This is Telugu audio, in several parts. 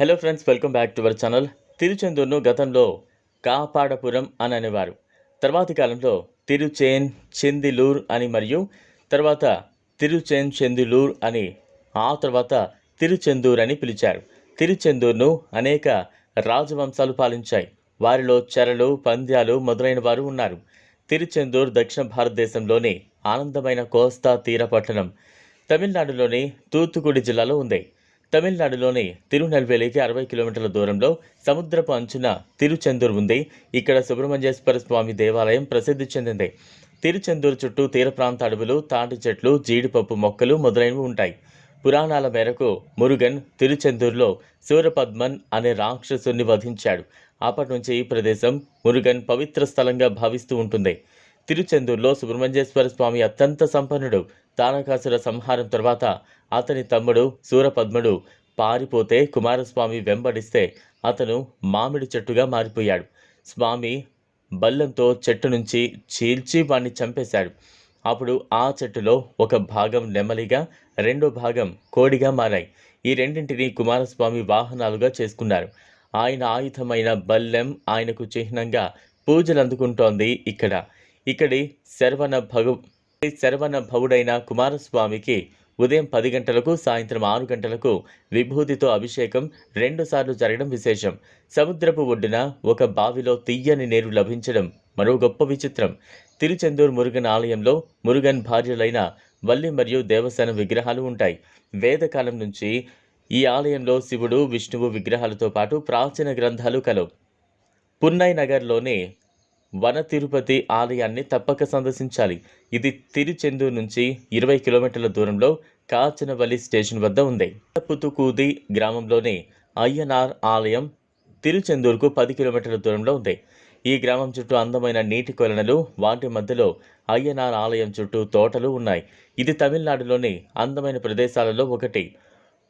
Hello friends welcome back to our channel తిరుచెందూర్ను గతంలో కాపాడపురం అని అనేవారు. తర్వాతి కాలంలో తిరుచేన్ చెందిలూర్ అని మరియు తర్వాత తిరుచేన్ చెందిలూర్ అని ఆ తర్వాత తిరుచెందూర్ అని పిలిచారు. తిరుచెందూర్ను అనేక రాజవంశాలు పాలించాయి. వారిలో చెరలు పంద్యాలు మొదలైన వారు ఉన్నారు. తిరుచెందూర్ దక్షిణ భారతదేశంలోని ఆనందమైన కోస్తా తీర పట్టణం తమిళనాడులోని తూత్తుకుడి జిల్లాలో ఉంది. తమిళనాడులోని తిరునెల్వేలికి అరవై కిలోమీటర్ల దూరంలో సముద్రపు అంచున తిరుచెందూర్ ఉంది. ఇక్కడ సుబ్రహ్మణ్యేశ్వర స్వామి దేవాలయం ప్రసిద్ధి చెందింది. తిరుచెందూరు చుట్టూ తీర ప్రాంత అడవులు తాటి చెట్లు జీడిపప్పు మొక్కలు మొదలైనవి ఉంటాయి. పురాణాల మేరకు మురుగన్ తిరుచెందూరులో సూరపద్మన్ అనే రాక్షసుని వధించాడు. అప్పటి నుంచి ఈ ప్రదేశం మురుగన్ పవిత్ర స్థలంగా భావిస్తూ ఉంటుంది. తిరుచెందూరులో సుబ్రహ్మణ్యేశ్వర స్వామి అత్యంత సంపన్నుడు. తారకాసుర సంహారం తర్వాత అతని తమ్ముడు సూరపద్ముడు పారిపోతే కుమారస్వామి వెంబడిస్తే అతను మామిడి చెట్టుగా మారిపోయాడు. స్వామి బల్లంతో చెట్టు నుంచి చీల్చి వాణ్ణి చంపేశాడు. అప్పుడు ఆ చెట్టులో ఒక భాగం నెమలిగా రెండో భాగం కోడిగా మారాయి. ఈ రెండింటిని కుమారస్వామి వాహనాలుగా చేసుకున్నారు. ఆయన ఆయుధమైన బల్లెం ఆయనకు చిహ్నంగా పూజలు అందుకుంటోంది ఇక్కడ. ఇక్కడి శరవణ భగు శరవణ భవుడైన కుమారస్వామికి ఉదయం పది గంటలకు సాయంత్రం ఆరు గంటలకు విభూతితో అభిషేకం రెండుసార్లు జరగడం విశేషం. సముద్రపు ఒడ్డున ఒక బావిలో తీయని నీరు లభించడం మరో గొప్ప విచిత్రం. తిరుచెందూరు మురుగన్ ఆలయంలో మురుగన్ భార్యలైన వల్లి మరియు దేవసేన విగ్రహాలు ఉంటాయి. వేదకాలం నుంచి ఈ ఆలయంలో శివుడు విష్ణువు విగ్రహాలతో పాటు ప్రాచీన గ్రంథాలు కలవు. పున్నై నగర్లోని వన తిరుపతి ఆలయాన్ని తప్పక సందర్శించాలి. ఇది తిరుచెందూరు నుంచి ఇరవై కిలోమీటర్ల దూరంలో కాచనవల్లి స్టేషన్ వద్ద ఉంది. పుతుకూది గ్రామంలోని అయ్యనార్ ఆలయం తిరుచెందూరుకు పది కిలోమీటర్ల దూరంలో ఉంది. ఈ గ్రామం చుట్టూ అందమైన నీటి కొలనలు వాటి మధ్యలో అయ్యనార్ ఆలయం చుట్టూ తోటలు ఉన్నాయి. ఇది తమిళనాడులోని అందమైన ప్రదేశాలలో ఒకటి.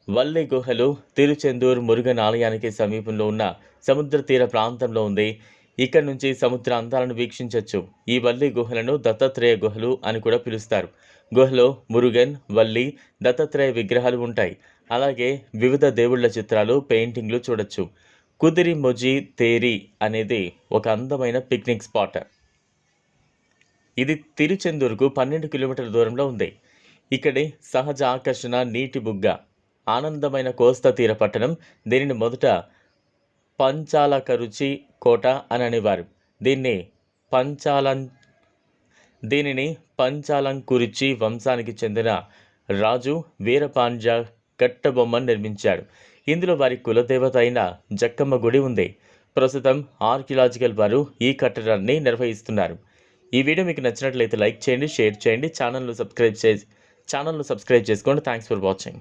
వల్లి గుహలు తిరుచెందూరు మురుగన్ ఆలయానికి సమీపంలో ఉన్న సముద్ర తీర ప్రాంతంలో ఉంది. ఇక్కడ నుంచి సముద్ర అందాలను వీక్షించవచ్చు ఈ వల్లి గుహలను దత్తాత్రేయ గుహలు అని కూడా పిలుస్తారు. గుహలో మురుగన్ వల్లి దత్తాత్రేయ విగ్రహాలు ఉంటాయి. అలాగే వివిధ దేవుళ్ళ చిత్రాలు పెయింటింగ్లు చూడొచ్చు. కుదిరి మొజి తేరి అనేది ఒక అందమైన పిక్నిక్ స్పాట్. ఇది తిరుచెందూరుకు పన్నెండు కిలోమీటర్ల దూరంలో ఉంది. ఇక్కడి సహజ ఆకర్షణ నీటి బుగ్గ. ఆనందమైన కోస్తా తీర పట్టణం. దీనిని మొదట పంచాలక రుచి కోట అని అనేవారు దీన్ని పంచాలం దీనిని పంచాలంకురిచి వంశానికి చెందిన రాజు వీరపాంజ కట్టబొమ్మను నిర్మించాడు. ఇందులో వారి కులదేవత అయిన జక్కమ్మ గుడి ఉంది. ప్రస్తుతం ఆర్కియలాజికల్ వారు ఈ కట్టడాన్ని నిర్వహిస్తున్నారు. ఈ వీడియో మీకు నచ్చినట్లయితే లైక్ చేయండి షేర్ చేయండి ఛానల్ను సబ్స్క్రైబ్ చేసి ఛానల్ను సబ్స్క్రైబ్ చేసుకోండి. Thanks for watching.